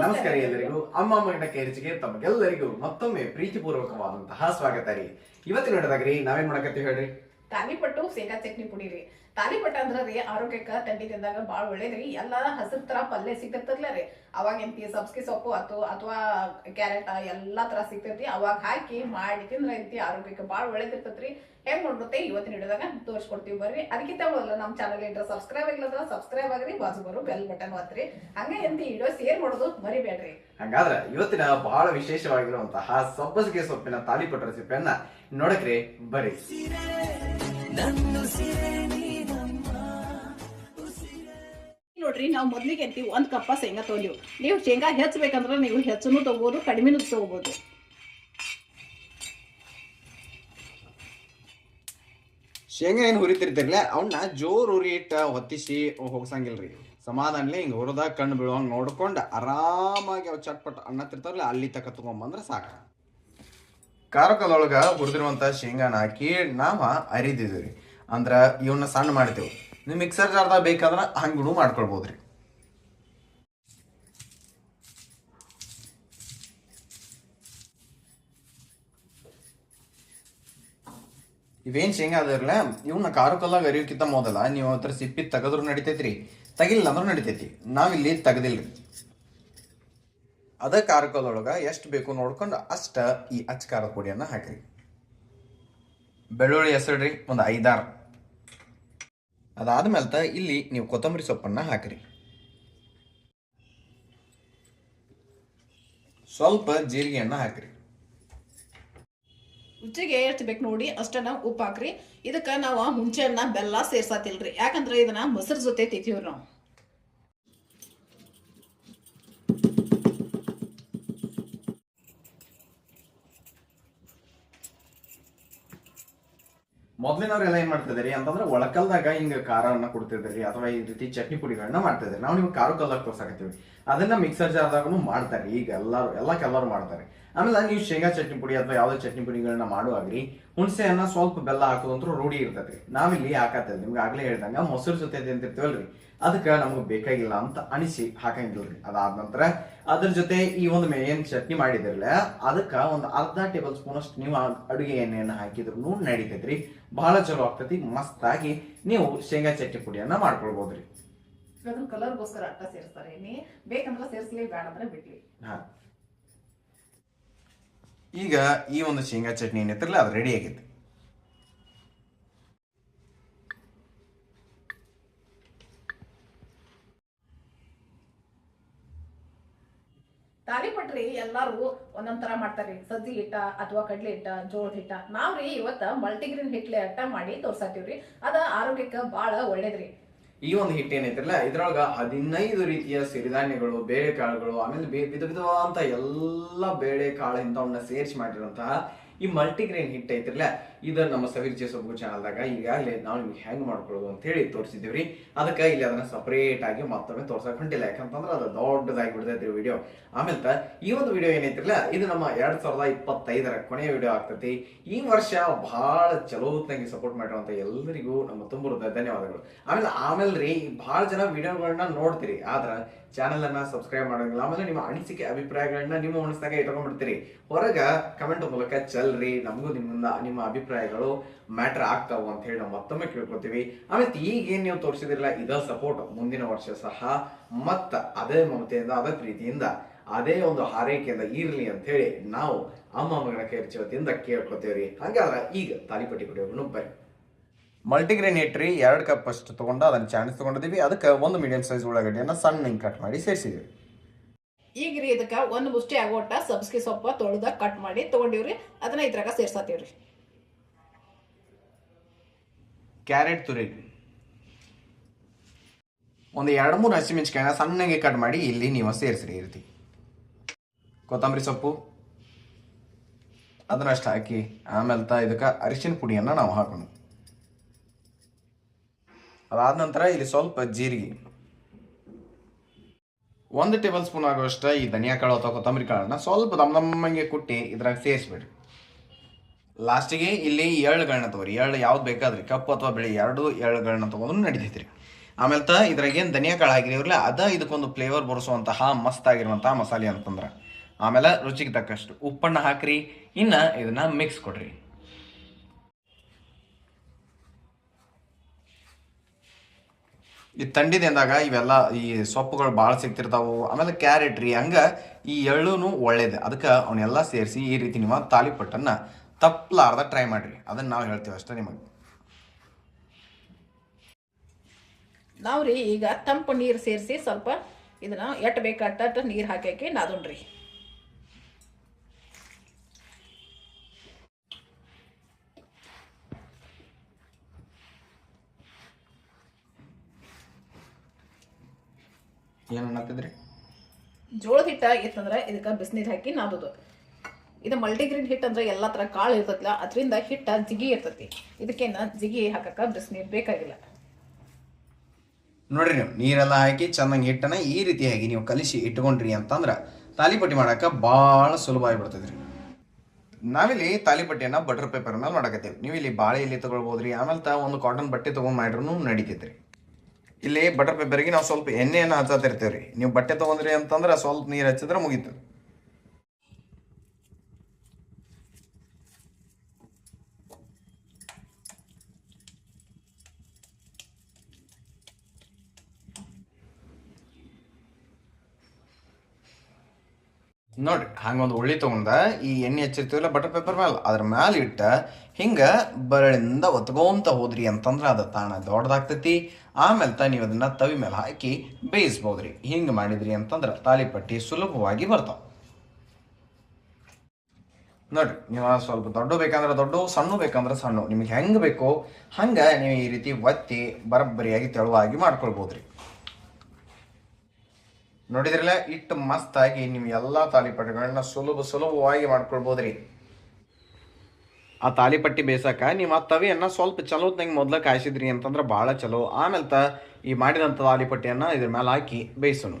ನಮಸ್ಕಾರ ಎಲ್ಲರಿಗೂ. ಅಮ್ಮ ಮಗನ ಕೇರಿಚಿಗೆ ತಮಗೆಲ್ಲರಿಗೂ ಮತ್ತೊಮ್ಮೆ ಪ್ರೀತಿಪೂರ್ವಕವಾದಂತಹ ಸ್ವಾಗತ ರೀ. ಇವತ್ತಿನ ರೀ ನಾವೇನ್ ಮಾಡಕತ್ತೀವಿ ಹೇಳ್ರಿ? ತಾಲಿಪಟ್ಟು ಶೇಂಗಾ ಚಟ್ನಿ ಪುಡಿ ರೀ ತಾಲಿಪಟ್ಟು ಅಂದ್ರ ರೀ ಆರೋಗ್ಯಕ್ಕ ತಂಡಿ ತಿಂದಾಗ ಬಾಳ ಒಳ್ಳೇದ್ರಿ ಎಲ್ಲಾ ಹಸಿರು ತರ ಪಲ್ಯ ಸಿಗತ್ತಲ್ಲ ರೀ. ಅವಾಗ ಎಂತಿ ಸಬ್ಸ್ಗಿ ಸೊಪ್ಪು ಅಥವಾ ಅಥವಾ ಕ್ಯಾರೆಟ್ ಎಲ್ಲಾ ತರ ಸಿಗ್ತೈತಿ. ಅವಾಗ ಹಾಕಿ ಮಾಡಿ ತಿಂದ್ರ ಎಂತಿ ಆರೋಗ್ಯಕ್ಕೆ ಬಾಳ ಒಳ್ಳೇದಿರ್ತೈತ್ರಿ ಹೆಂಗ್ ನೋಡ್ಬಿಡುತ್ತೆ ಇವತ್ತಿನ ಹಿಡಿದಾಗ ತೋರಿಸ್ಕೊಡ್ತೀವಿ ಬರ್ರಿ. ಅದಕ್ಕಿಂತ ಮೊದಲು ನಮ್ಮ ಚಾನಲ್ ಇಂಟ್ರ ಸಬ್ಸ್ಕ್ರೈಬ್ ಆಗಿಲ್ಲ ಸಬ್ಸ್ಕ್ರೈಬ್ ಆಗ್ರಿ ಬಾಜು ಬರೋ ಬೆಲ್ ಬಟನ್ ಒತ್ತ್ರಿ ಹಂಗೆ ಎಂತಿ ವಿಡಿಯೋ ಶೇರ್ ಮಾಡೋದು ಮರಿಬೇಡ್ರಿ. ಹಂಗಾದ್ರೆ ಇವತ್ತಿನ ಬಹಳ ವಿಶೇಷವಾಗಿರುವಂತಹ ಸಬ್ಬಸಿಗೆ ಸೊಪ್ಪಿನ ತಾಲಿಪಟ್ಟು ರೆಸಿಪಿಯನ್ನ ನೋಡಕ್ರಿ ಬರ್ರಿ. ನೋಡ್ರಿ ನಾವು ಮೊದ್ಲಿಗೆ ಅಂತೀವಿ ಒಂದು ಕಪ್ಪ ಶೇಂಗಾ ತೊಗೊಂಡಿವಿ. ನೀವು ಶೇಂಗಾ ಹೆಚ್ಚಬೇಕಂದ್ರೆ ನೀವು ಹೆಚ್ಚನು ತಗೋಬಹುದು ಕಡಿಮೆನೂ ತಗೋಬಹುದು ಶೇಂಗಾ ಏನು ಹುರಿತಿರ್ತಿರ್ಲ ಅವನ್ನ ಜೋರು ಉರಿ ಇಟ್ಟ ಹೊತ್ತಿಸಿ ಹೋಗ್ಸಂಗಿಲ್ರಿ. ಸಮಾಧಾನಲೆ ಹಿಂಗೆ ಹುರಿದಾಗ ಕಣ್ಣು ಬೀಳುವಂಗ್ ನೋಡ್ಕೊಂಡು ಆರಾಮಾಗಿ ಅವ್ ಚಟ್ಪಟ್ ಅಣ್ಣ ತಿರ್ತಾರಲ್ಲ ಅಲ್ಲಿ ತಕ್ಕ ತಗೊಂಬಂದ್ರೆ ಸಾಕು. ಕಾರಕದೊಳಗ ಹುರಿದಿರುವಂತ ಶೇಂಗಾನ ಹಾಕಿ ನಾವ ಅರಿದಿದ್ವಿ ಅಂದ್ರೆ ಇವನ್ನ ಸಣ್ಣ ಮಾಡ್ತೇವೆ. ನೀವು ಮಿಕ್ಸರ್ ಜಾರ್ದಾಗ ಬೇಕಾದ್ರೆ ಹಂಗೂ ಮಾಡ್ಕೊಳ್ಬೋದ್ರಿ. ಇವೇನ್ ಶೇಂಗಾ ಅದಿರಲ್ಲ ಇವನ್ನ ಕಾರು ಕಲ್ಲಾಗ ಅರಿಯೋಕ್ಕಿಂತ ಮೊದಲ ನೀವು ಅದ್ರ ಸಿಪ್ಪಿ ತೆಗೆದ್ರು ನಡಿತೈತ್ರಿ. ತೆಗಿಲ್ಲ ಅಂದ್ರೂ ನಡಿತೈತಿ. ನಾವಿಲ್ಲಿ ತಗದಿಲ್ರಿ. ಅದ ಕಾರಕದೊಳಗ ಎಷ್ಟು ಬೇಕು ನೋಡ್ಕೊಂಡು ಅಷ್ಟ ಈ ಅಚ್ಚ ಖಾರದ ಪುಡಿಯನ್ನ ಹಾಕ್ರಿ. ಬೆಳ್ಳುಳ್ಳಿ ಹೆಸಳ್ರಿ ಒಂದು ಐದಾರು. ಅದಾದ್ಮೇಲೆ ಇಲ್ಲಿ ನೀವು ಕೊತ್ತಂಬರಿ ಸೊಪ್ಪನ್ನ ಹಾಕ್ರಿ. ಸ್ವಲ್ಪ ಜೀರಿಗೆಯನ್ನ ಹಾಕ್ರಿ. ರುಚಿಗೆ ಎಷ್ಟು ಬೇಕು ನೋಡಿ ಅಷ್ಟನ್ನ ಉಪ್ಪು ಹಾಕ್ರಿ ಇದಕ್ಕೆ ನಾವು ಹುಂಚೆ ಹಣ್ಣ ಬೆಲ್ಲ ಸೇರ್ಸಾತಿಲ್ರಿ. ಯಾಕಂದ್ರೆ ಇದನ್ನ ಮೊಸರು ಜೊತೆ ತಿಂತೀವ್ರಿ ನಾವು. ಮೊದ್ಲಿನವ್ರೆಲ್ಲ ಏನ್ ಮಾಡ್ತಿದ್ರಿ ಅಂತಂದ್ರೆ ಒಳಕಲ್ದಾಗ ಹಿಂಗ ಖಾರವನ್ನ ಕೊಡ್ತಿದ್ರಿ ಅಥವಾ ಈ ರೀತಿ ಚಟ್ನಿ ಪುಡಿಗಳನ್ನ ಮಾಡ್ತಿದ್ರಿ. ನಾವು ನಿಮ್ಗೆ ಖಾರ ಕಲ್ದಾಗ ತೋರ್ಸಾಕತ್ತೀವಿ. ಅದನ್ನ ಮಿಕ್ಸರ್ ಜಾರ್ದಾಗೂ ಮಾಡ್ತಾರೆ. ಈಗ ಎಲ್ಲಾರು, ಎಲ್ಲ ಕೆಲವರು ಮಾಡ್ತಾರೆ. ಆಮೇಲೆ ನೀವು ಶೇಂಗಾ ಚಟ್ನಿ ಪುಡಿ ಅಥವಾ ಯಾವುದೇ ಚಟ್ನಿ ಪುಡಿಗಳನ್ನ ಮಾಡುವಾಗ್ರಿ, ಹುಣಸೆಯನ್ನ ಸ್ವಲ್ಪ ಬೆಲ್ಲ ಹಾಕೋದಂತೂ ರೂಢಿ ಇರ್ತೈತಿ ನಾವಿಲ್ಲಿ ಹಾಕತ್ತೇವೆ. ನಿಮ್ಗೆ ಆಗ್ಲೇ ಹೇಳ್ದಂಗ ಮೊಸರು ಜೊತೆ ತಿಂತಿರ್ತೀವಲ್ರಿ. ಅದಕ್ಕೆ ನಮಗೆ ಬೇಕಾಗಿಲ್ಲ ಅಂತ ಅನಿಸಿ ಹಾಕಂಗಿಲ್ರಿ ಅದಾದ ನಂತರ ಅದ್ರ ಜೊತೆ ಈ ಒಂದು ಮೇನ್ ಚಟ್ನಿ ಮಾಡಿದಿರಲ್ಲ ಅದಕ್ಕೆ ಒಂದು ಅರ್ಧ ಟೇಬಲ್ ಸ್ಪೂನ್ ಅಷ್ಟು ನೀವು ಅಡುಗೆ ಎಣ್ಣೆಯನ್ನು ಹಾಕಿದ್ರು ನಡೀತೈತ್ರಿ. ಬಹಳ ಚಲೋ ಆಗ್ತೈತಿ ಮಸ್ತಾಗಿ ನೀವು ಶೇಂಗಾ ಚಟ್ನಿ ಪುಡಿಯನ್ನ ಮಾಡ್ಕೊಳ್ಬೋದ್ರಿ. ಅದ್ರ ಕಲರ್ಗೋಸ್ಕರ ಅಟ್ಟ ಸೇರಿಸ್ತಾರೆ. ಬೇಕಂದ್ರೆ ಸೇರಿಸ್ಲಿ ಬೇಡ ಅಂದ್ರೆ ಬಿಡ್ಲಿ. ಹಾ. ಈಗ ಈ ಒಂದು ಶೇಂಗಾ ಚಟ್ನಿ ಏನೈತಿರಲ್ಲ ಅದು ರೆಡಿ ಆಗೈತಿ ತಾಲಿಪಟ್ರಿ ಎಲ್ಲಾರು ಒಂದೊಂದ್ ತರ ಮಾಡ್ತಾರ್ರಿ. ಸಜ್ಜಿ ಹಿಟ್ಟ ಅಥವಾ ಕಡ್ಲೆ ಹಿಟ್ಟ, ಜೋಳದ ಹಿಟ್ಟ. ನಾವ್ರಿ ಇವತ್ತ ಮಲ್ಟಿಗ್ರೀನ್ ಹಿಟ್ಲೆ ಅಟ್ಟ ಮಾಡಿ ತೋರ್ಸಾತೀವ್ರಿ. ಅದ ಆರೋಗ್ಯಕ್ಕೆ ಬಾಳ ಒಳ್ಳೇದ್ರಿ. ಈ ಒಂದು ಹಿಟ್ಟು ಏನೈತಿರಲ್ಲ, ಇದ್ರೊಳಗ ಹದಿನೈದು ರೀತಿಯ ಸಿರಿಧಾನ್ಯಗಳು ಬೇಳೆ ಕಾಳುಗಳು ಆಮೇಲೆ ಬೇ- ವಿಧ ವಿಧವಾದಂತ ಎಲ್ಲ ಬೇಳೆ ಕಾಳು ಇಂಥವನ್ನ ಸೇರಿಸಿ ಮಾಡಿರುವಂತಹ ಈ ಮಲ್ಟಿಗ್ರೇನ್ ಹಿಟ್ಟು ಐತಿರಲ್ಲ. ಇದು ನಮ್ಮ ಸವಿರ್ಜಿ ಸೊಬ್ಬು ಚಾನಲ್ದಾಗ ಈಗಾಗಲೇ ನಾವು ನಿಮ್ಗೆ ಹೆಂಗೆ ಮಾಡ್ಕೊಳ್ಳೋದು ಅಂತ ಹೇಳಿ ರೀ ಅದಕ್ಕೆ ಇಲ್ಲಿ ಅದನ್ನ ಸಪ್ರೇಟ್ ಆಗಿ ಮತ್ತೊಮ್ಮೆ ತೋರ್ಸಕ್ ಹೊಂಟಿಲ್ಲ. ಯಾಕಂತಂದ್ರೆ ಅದು ದೊಡ್ಡದಾಗಿ ಬಿಡ್ತೈತ್ರಿ ವಿಡಿಯೋ ಆಮೇಲೆ ಈ ಒಂದು ವಿಡಿಯೋ ಏನೈತಿರಲ್ಲ, ಇದು ನಮ್ಮ ಎರಡು ಸಾವಿರದ ಇಪ್ಪತ್ತೈದರ ಕೊನೆಯ ವಿಡಿಯೋ ಆಗ್ತೈತಿ. ಈ ವರ್ಷ ಬಹಳ ಚಲೋತ್ನಾಗಿ ಸಪೋರ್ಟ್ ಮಾಡಿರುವಂತ ಎಲ್ಲರಿಗೂ ನಮ್ಮ ತುಂಬ ಧನ್ಯವಾದಗಳು. ಆಮೇಲೆ ಆಮೇಲೆ ರೀ ಬಹಳ ಜನ ವಿಡಿಯೋಗಳನ್ನ ನೋಡ್ತೀರಿ. ಆದ್ರ ಚಾನೆಲ್ ಅನ್ನ ಸಬ್ಸ್ಕ್ರೈಬ್ ಮಾಡೋಂಗಿಲ್ಲ. ಆಮೇಲೆ ನಿಮ್ಮ ಅನಿಸಿಕೆ, ಅಭಿಪ್ರಾಯಗಳನ್ನ ನಿಮ್ಮ ಮನಸ್ಸಾಗ ಇಟ್ಕೊಂಡ್ಬಿಡ್ತೀರಿ. ಹೊರಗ ಕಮೆಂಟ್ ಮೂಲಕ ಚಲ್ರಿ. ನಮಗೂ ನಿಮ್ಮಿಂದ, ನಿಮ್ಮ ಅಭಿಪ್ರಾಯಗಳು ಮ್ಯಾಟರ್ ಆಗ್ತಾವು ಅಂತ ಹೇಳಿ ನಾವು ಮತ್ತೊಮ್ಮೆ ಕೇಳ್ಕೊತೀವಿ ಆಮೇಲೆ ಈಗ ಏನ್ ನೀವು ತೋರಿಸಿದಿರಲ್ಲ ಇದ ಸಪೋರ್ಟ್ ಮುಂದಿನ ವರ್ಷ ಸಹ ಮತ್ತ ಅದೇ ಮಮತೆಯಿಂದ ಅದೇ ಪ್ರೀತಿಯಿಂದ ಅದೇ ಒಂದು ಹಾರೈಕೆಯಿಂದ ಇರಲಿ ಅಂತ ಹೇಳಿ ನಾವು ಅಮ್ಮ ಮಗನ ಕೈರ್ಚಿ ಕೇಳ್ಕೊತೀವಿ ಕೇಳ್ಕೊತೀವ್ರಿ ಹಂಗಾದ್ರೆ ಈಗ ತಾಲಿಪಟ್ಟಿ ಕುಡಿಯೋನು ಬರ್ರಿ. ಮಲ್ಟಿಗ್ರೇನ್ ಇಟ್ರಿ ಎರಡು ಕಪ್ ಅಷ್ಟು ತೊಗೊಂಡು ಅದನ್ನ ಚಾಣಿಸ್ ತೊಗೊಂಡಿದ್ದೀವಿ. ಅದಕ್ಕೆ ಒಂದು ಮೀಡಿಯಂ ಸೈಜ್ ಉಳ್ಳಾಗಡ್ಡಿಯನ್ನ ಸಣ್ಣ ಹಿಂಗೆ ಕಟ್ ಮಾಡಿ ಸೇರಿಸಿದ್ವಿ ಈಗ ರೀ ಇದಕ್ಕೆ ಒಂದು ಮುಷ್ಟಿ ಆಗೋಟ ಸಬ್ಸ್ಗಿ ಸೊಪ್ಪ ತೊಳೆದ ಕಟ್ ಮಾಡಿ ತಗೊಂಡಿವ್ರಿ. ಅದನ್ನ ಇದ್ರಾಗ ಸೇರ್ಸಾತೀವ್ರಿ. ಕ್ಯಾರೆಟ್ ತುರಿ ಒಂದು ಎರಡು ಮೂರು ಹಸಿಮೆಣಸಿಕಾಯಿನ ಸಣ್ಣಗೆ ಕಟ್ ಮಾಡಿ ಇಲ್ಲಿ ನೀವು ಸೇರಿಸ್ರಿ ಇರ್ತಿ ರೀತಿ. ಕೊತ್ತಂಬರಿ ಸೊಪ್ಪು. ಅದನ್ನಷ್ಟು ಹಾಕಿ ಆಮೇಲೆ ತ ಇದಕ್ಕೆ ಅರಿಶಿನ ಪುಡಿಯನ್ನು ನಾವು ಹಾಕೋಣ. ಅದಾದ ನಂತರ ಇಲ್ಲಿ ಸ್ವಲ್ಪ ಜೀರಿಗೆ. ಒಂದು ಟೇಬಲ್ ಸ್ಪೂನ್ ಆಗುವಷ್ಟು ಈ ಧನಿಯಾ ಕಾಳು ಅಥವಾ ಕೊತ್ತಂಬರಿ ಕಾಳನ್ನ ಸ್ವಲ್ಪ ದಮ್ ದಮ್ಮಂಗೆ ಕುಟ್ಟಿ ಇದ್ರಾಗ ಸೇರಿಸ್ಬಿಡ್ರಿ. ಲಾಸ್ಟಿಗೆ ಇಲ್ಲಿ ಎಳ್ಳುಗಳನ್ನ ತಗೋರಿ. ಎಳ್ಳು ಯಾವ್ದು ಬೇಕಾದ್ರಿ? ಕಪ್ಪು ಅಥವಾ ಬಿಳಿ? ಎರಡು ಎಳ್ಳುಗಳನ್ನ ತಗೊಂಡ್ರು ನಡಿತೈತ್ರಿ. ಆಮೇಲೆ ತ ಇದ್ರಾಗ ಏನು ಧನಿಯಾ ಕಾಳು ಹಾಕಿದಿವ್ರಲ್ಲ ಅದ ಇದಕ್ಕೊಂದು ಫ್ಲೇವರ್ ಬರಿಸುವಂತಹ ಮಸ್ತ್ ಆಗಿರುವಂತಹ ಮಸಾಲೆ ಅಂತಂದ್ರೆ. ಆಮೇಲೆ ರುಚಿಗೆ ತಕ್ಕಷ್ಟು ಉಪ್ಪನ್ನ ಹಾಕ್ರಿ, ಇನ್ನ ಇದನ್ನ ಮಿಕ್ಸ್ ಕೊಡ್ರಿ. ಈ ತಂಡಿದಿಂದಾಗ ಇವೆಲ್ಲ ಈ ಸೊಪ್ಪುಗಳು ಭಾಳ ಸಿಗ್ತಿರ್ತಾವು, ಆಮೇಲೆ ಕ್ಯಾರೆಟ್ ರೀ, ಹಂಗ ಈ ಎಳ್ಳುನು ಒಳ್ಳೇದು. ಅದಕ್ಕೆ ಅವನ್ನೆಲ್ಲ ಸೇರಿಸಿ ಈ ರೀತಿ ನೀವು ತಾಲಿಪಟ್ಟನ್ನ ತಪ್ಪಲಾರ್ದ ಟ್ರೈ ಮಾಡ್ರಿ. ಅದನ್ನ ನಾವು ಹೇಳ್ತೀವಿ ಅಷ್ಟೇ ನಿಮಗೆ. ನಾವು ರೀ ಈಗ ತಂಪು ನೀರು ಸೇರಿಸಿ ಸ್ವಲ್ಪ ಇದನ್ನ ಎಟ್ ಬೇಕಾಟ ನೀರು ಹಾಕಿ ನಾದುಣ್ರಿ ಏನು ಅನ್ನತ್ತಿದ್ರಿ? ಜೋಳದ ಹಿಟ್ಟ ಇತ್ತಂದ್ರೆ ಇದಕ್ಕೆ ಬಿಸಿನೀರು ಹಾಕಿ ನಾದೋದು. ಇದು ಮಲ್ಟಿಗ್ರೀನ್ ಹಿಟ್ ಅಂದ್ರೆ ಎಲ್ಲ ಥರ ಕಾಳು ಇರ್ತೈತಿಲ್ಲ ಅದರಿಂದ ಹಿಟ್ಟ ಜಿಗಿ ಇರ್ತೈತಿ. ಇದಕ್ಕೇನ ಜಿಗಿ ಹಾಕಕ್ಕೆ ಬಿಸಿನೀರು ಬೇಕಾಗಿಲ್ಲ. ನೋಡ್ರಿ ನೀವು, ನೀರೆಲ್ಲ ಹಾಕಿ ಚೆನ್ನಾಗಿ ಹಿಟ್ಟನ ಈ ರೀತಿಯಾಗಿ ನೀವು ಕಲಿಸಿ ಇಟ್ಕೊಂಡ್ರಿ ಅಂತಂದ್ರೆ ತಾಲಿಪಟ್ಟಿ ಮಾಡಕ್ಕೆ ಭಾಳ ಸುಲಭ ಆಗಿಬಿಡ್ತದ್ರಿ ನಾವಿಲ್ಲಿ ತಾಲಿಪಟ್ಟಿಯನ್ನ ಬಟರ್ ಪೇಪರ್ ಮೇಲೆ ಮಾಡಕತ್ತೀವಿ. ನೀವು ಇಲ್ಲಿ ಬಾಳೆ ಇಲ್ಲಿ ತಗೊಳ್ಬೋದ್ರಿ, ಆಮೇಲೆ ತ ಒಂದು ಕಾಟನ್ ಬಟ್ಟೆ ತೊಗೊಂಡು ಮಾಡಿರೂ ನಡೀತೈತ್ರಿ. ಇಲ್ಲಿ ಬಟರ್ ಪೇಪರ್ಗೆ ನಾವು ಸ್ವಲ್ಪ ಎಣ್ಣೆಯನ್ನು ಹಚ್ಚತ್ತಿರ್ತೀವಿ ರೀ ನೀವು ಬಟ್ಟೆ ತೊಗೊಂಡ್ರಿ ಅಂತಂದ್ರೆ ಸ್ವಲ್ಪ ನೀರು ಹಚ್ಚಿದ್ರೆ ಮುಗೀತು. ನೋಡ್ರಿ ಹಂಗೊಂದು ಉಳ್ಳಿ ತೊಗೊಂಡ ಈ ಎಣ್ಣೆ ಹಚ್ಚಿರ್ತೀವಲ್ಲ ಬಟರ್ ಪೇಪರ್ ಮೇಲೆ ಅದ್ರ ಮ್ಯಾಲೆ ಇಟ್ಟ ಹಿಂಗ ಬರಳಿಂದ ಒತ್ಕೊಂತ ಹೋದ್ರಿ ಅಂತಂದ್ರೆ ಅದು ತಾಣ ದೊಡ್ಡದಾಗ್ತೈತಿ. ಆಮೇಲೆ ತ ನೀವು ಅದನ್ನ ತವಿ ಮೇಲೆ ಹಾಕಿ ಬೇಯಿಸ್ಬೋದ್ರಿ. ಹಿಂಗ ಮಾಡಿದ್ರಿ ಅಂತಂದ್ರೆ ತಾಲಿಪಟ್ಟಿ ಸುಲಭವಾಗಿ ಬರ್ತಾವ. ನೋಡ್ರಿ, ನೀವು ಸ್ವಲ್ಪ ದೊಡ್ಡ ಬೇಕಂದ್ರೆ ದೊಡ್ಡ, ಸಣ್ಣ ಬೇಕಂದ್ರೆ ಸಣ್ಣ. ನಿಮಗೆ ಹೆಂಗೆ ಬೇಕೋ ಹಂಗೆ ನೀವು ಈ ರೀತಿ ಒತ್ತಿ, ಬರಬ್ಬರಿಯಾಗಿ ತೆಳುವಾಗಿ ಮಾಡ್ಕೊಳ್ಬೋದ್ರಿ. ನೋಡಿದ್ರಲ್ಲ? ಇಟ್ಟು ಮಸ್ತಾಗಿ ನಿಮ್ಮ ಎಲ್ಲ ತಾಲಿಪಟ್ಟಿಗಳನ್ನ ಸುಲಭ ಸುಲಭವಾಗಿ ಮಾಡ್ಕೊಳ್ಬೋದ್ರಿ. ಆ ತಾಲಿಪಟ್ಟಿ ಬೇಸಕ ನೀವು ಆ ತವಿಯನ್ನ ಸ್ವಲ್ಪ ಚಲೋತ್ನಂಗೆ ಮೊದ್ಲ ಕಾಯಿಸಿದ್ರಿ ಅಂತಂದ್ರೆ ಭಾಳ ಚಲೋ. ಆಮೇಲೆ ತ ಈ ಮಾಡಿದಂಥ ತಾಲಿಪಟ್ಟಿಯನ್ನ ಇದ್ರ ಮೇಲೆ ಹಾಕಿ ಬೇಯಿಸೋಣ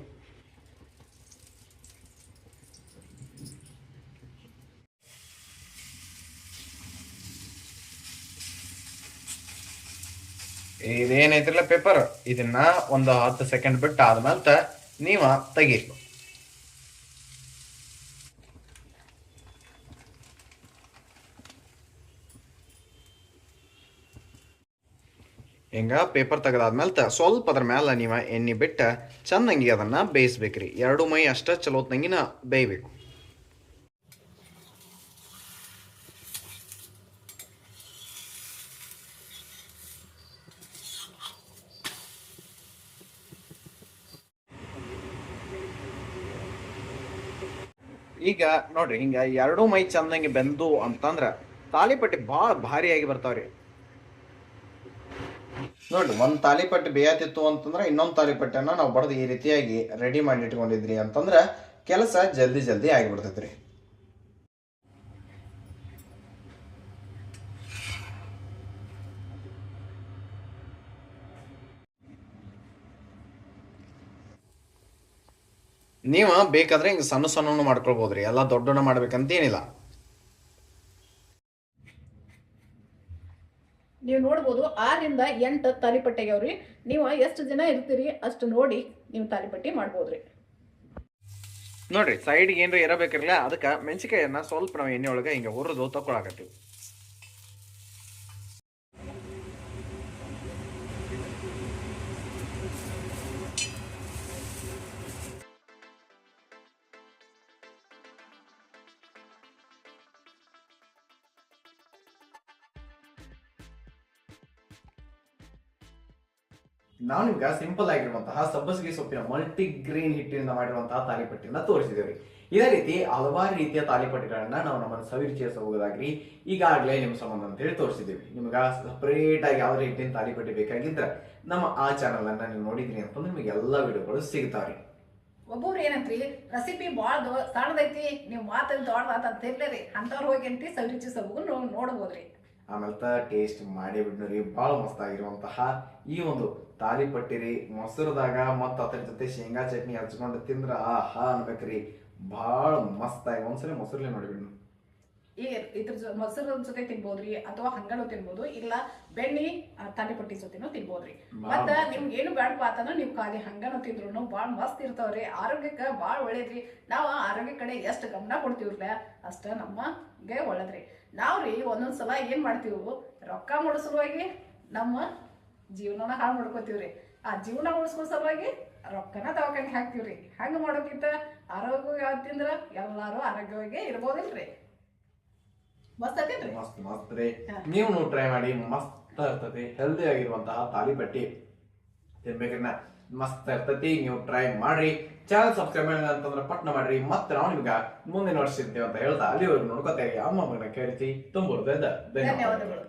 ಇದೇನೈತ್ರಲ್ಲ ಪೇಪರ್? ಇದನ್ನ ಒಂದು ಹತ್ತು ಸೆಕೆಂಡ್ ಬಿಟ್ಟು ಆದ್ಮೇಲೆ ನೀವ ತೆಗೀರಿ ಹಿಂಗ? ಪೇಪರ್ ತೆಗೆದಾದ್ಮೇಲೆ ಸ್ವಲ್ಪ ಅದ್ರ ಮೇಲೆ ನೀವು ಎಣ್ಣೆ ಬಿಟ್ಟು ಚೆನ್ನಾಗಿ ಅದನ್ನು ಬೇಯಿಸ್ಬೇಕ್ರಿ. ಎರಡು ಮೈ ಅಷ್ಟೇ ಚಲೋತ್ನಂಗಿನ ಬೇಯ್ಬೇಕು. ಈಗ ನೋಡ್ರಿ, ಹಿಂಗ ಎರಡೂ ಮೈ ಚಂದಂಗೆ ಬೆಂದು ಅಂತಂದ್ರ ತಾಲಿಪಟ್ಟಿ ಭಾಳ ಭಾರಿಯಾಗಿ ಬರ್ತಾವ್ರಿ. ನೋಡ್ರಿ, ಒಂದ್ ತಾಲಿಪಟ್ಟಿ ಬೇಯತಿತ್ತು ಅಂತಂದ್ರೆ ಇನ್ನೊಂದು ತಾಲಿಪಟ್ಟೆನ ನಾವು ಬಡ್ದು ಈ ರೀತಿಯಾಗಿ ರೆಡಿ ಮಾಡಿ ಇಟ್ಕೊಂಡಿದ್ರಿ ಅಂತಂದ್ರ ಕೆಲಸ ಜಲ್ದಿ ಜಲ್ದಿ ಆಗಿಬಿಡ್ತೈತ್ರಿ. ನೀವು ಬೇಕಾದ್ರೆ ಹಿಂಗೆ ಸಣ್ಣ ಸಣ್ಣ ಮಾಡ್ಕೊಳ್ಬೋದ್ರಿ. ಎಲ್ಲ ದೊಡ್ಡನ ಮಾಡ್ಬೇಕಂತ ಏನಿಲ್ಲ. ನೀವು ನೋಡ್ಬೋದು ಆರಿಂದ ಎಂಟು ತಾಲಿಪಟ್ಟೆ ಆಗ್ಯಾವ್ರಿ ನೀವು ಎಷ್ಟು ಜನ ಇರ್ತೀರಿ ಅಷ್ಟು ನೋಡಿ ನೀವು ತಾಲಿಪಟ್ಟಿ ಮಾಡ್ಬೋದ್ರಿ. ನೋಡ್ರಿ ಸೈಡ್ಗೆ ಏನ್ರ ಇರಬೇಕಿರಲ್ಲ ಅದಕ್ಕೆ ಮೆಣಸಿಕಾಯನ್ನ ಸ್ವಲ್ಪ ನಾವು ಎಣ್ಣೆ ಒಳಗೆ ಹಿಂಗೆ ಹುರಿದು ತಗೊಳಕತ್ತೀವಿ ನಾವು ನಿಮ್ಗೆ ಸಿಂಪಲ್ ಆಗಿರುವಂತಹ ಸಬ್ಬಸಿಗೆ ಸೊಪ್ಪಿನ ಮಲ್ಟಿ ಗ್ರೀನ್ ಹಿಟ್ಟಿನಿಂದ ಮಾಡಿರುವಂತಹ ತಾಲಿಪಟ್ಟಿನ ತೋರಿಸಿದ್ದೇವೆ. ಇದೇ ರೀತಿ ಹಲವಾರು ರೀತಿಯ ತಾಲಿಪಟ್ಟಿಗಳನ್ನ ನಾವು ನಮ್ಮನ್ನು ಸವಿರುಚಿಯ ಹೋಗೋದಾಗ್ರಿ ಈಗಾಗಲೇ ನಿಮ್ಮ ಸಂಬಂಧ ಅಂತ ಹೇಳಿ ತೋರಿಸಿದ್ದೀವಿ. ನಿಮ್ಗೆ ಸಪರೇಟ್ ಆಗಿ ಯಾವ್ದು ಹಿಟ್ಟಿನ ತಾಲಿಪಟ್ಟಿ ಬೇಕಾಗಿದ್ರೆ ನಮ್ಮ ಆ ಚಾನಲ್ ಅನ್ನ ನೀವು ನೋಡಿದ್ರಿ ಅಂತಂದ್ರೆ ನಿಮಗೆ ಎಲ್ಲ ವಿಡಿಯೋಗಳು ಸಿಗ್ತಾವ್ರಿ. ಒಬ್ಬೊಬ್ರು ಏನಂತ್ರಿ, ರೆಸಿಪಿ ಭಾಳ ಸಣ್ಣದೈತಿ, ನೀವು ಮಾತಲ್ಲಿ ದೊಡ್ಡದಾತ ಅಂತ ಇರ್ಲೇರಿ. ಅಂಥವ್ರು ಹೋಗಿ ಅಂತಿ ಸವಿರುಚಿ ಸಬಗು ನೋಡ್ಬೋದ್ರಿ. ಆಮೇಲೆ ಟೇಸ್ಟ್ ಮಾಡೇ ಬಿಡ್ನರಿ. ಭಾಳ ಮಸ್ತ್ ಆಗಿರುವಂತಹ ಈ ಒಂದು ತಾಲಿಪಟ್ಟಿ ರೀ ಮೊಸರದಾಗ ಮತ್ತು ಅದ್ರ ಜೊತೆ ಶೇಂಗಾ ಚಟ್ನಿ ಹಚ್ಕೊಂಡು ತಿಂದ್ರ ಆ ಹಾ ಅನ್ಬೇಕ್ರಿ. ಭಾಳ ಮಸ್ತ್ ಆಗಿ ಒಂದ್ಸರಿ ಮೊಸರಲ್ಲಿ ನೋಡಿಬಿಡ್ನು ಈಗ ಇದ್ರ ಜೊ- ಮೊಸರು ಜೊತೆ ತಿನ್ಬೋದ್ರಿ ಅಥವಾ ಹಂಗನು ತಿನ್ಬೋದು ಇಲ್ಲ ಬೆಣ್ಣಿ ತಾಲಿಪಟ್ಟಿ ಜೊತೆನೂ ತಿನ್ಬೋದ್ರಿ. ಮತ್ತ ನಿಮ್ಗೆ ಏನು ಬೇಡಪ್ಪ ಅಂತಂದ್ರೆ ನೀವು ಖಾಲಿ ಹಂಗನು ತಿಂದ್ರು ಭಾಳ ಮಸ್ತ್ ಇರ್ತಾವ್ರಿ. ಆರೋಗ್ಯಕ್ಕೆ ಭಾಳ ಒಳ್ಳೇದ್ರಿ. ನಾವು ಆರೋಗ್ಯ ಕಡೆ ಎಷ್ಟು ಗಮನ ಕೊಡ್ತೀವ್ರಲ್ಲ ಅಷ್ಟ ನಮಗೆ ಒಳ್ಳೇದ್ರಿ. ನಾವ್ರಿ ಒಂದೊಂದ್ಸಲ ಏನ್ ಮಾಡ್ತೀವಿ ರೊಕ್ಕ ಮಾಡೋ ಸಲುವಾಗಿ ನಮ್ಮ ಜೀವನನ ಹಾಳು ಮಾಡ್ಕೋತೀವ್ರಿ. ಆ ಜೀವನ ಉಳಿಸ್ಕೋ ಸಲುವಾಗಿ ರೊಕ್ಕನ ದವಾಖಾನೆ ಹಾಕ್ತಿವ್ರಿ. ಹಂಗ ಮಾಡೋಕ್ಕಿಂತ ಆರೋಗ್ಯ ತಿಂದ್ರ ಎಲ್ಲಾರು ಆರೋಗ್ಯವಾಗಿ ಇರ್ಬೋದಿಲ್ರಿ. ಮಸ್ತ್ ಆಗೇನ್ರಿ ಮಸ್ತ್ ಮಸ್ತ್ ರೀ. ನೀವು ಟ್ರೈ ಮಾಡಿ ಮಸ್ತ್ ಇರ್ತತಿ ಹೆಲ್ದಿ ಆಗಿರುವಂತಹ ತಾಲಿಪಟ್ಟಿ ತಿನ್ಬೇಕ್ರಿನ? ಮಸ್ತ್ ಇರ್ತೈತಿ ನೀವು ಟ್ರೈ ಮಾಡ್ರಿ. ಚಾನಲ್ ಸಬ್ಸ್ಕ್ರೈಬ್ ಮಾಡಿಲ್ಲ ಅಂತಂದ್ರೆ ಪಟ್ನ ಮಾಡ್ರಿ. ಮತ್ತೆ ನಾವು ನಿಮ್ಗೆ ಮುಂದಿನ ವರ್ಷ ಇರ್ತೇವೆ ಅಂತ ಹೇಳ್ತಾ ಅಲ್ಲಿವರೆಗೂ ನೋಡ್ಕೋತೇವೆ ಅಮ್ಮ ಮಗನ ಕೇಳಿಸಿ ತುಂಬ ಧನ್ಯವಾದ ಧನ್ಯವಾದಗಳು.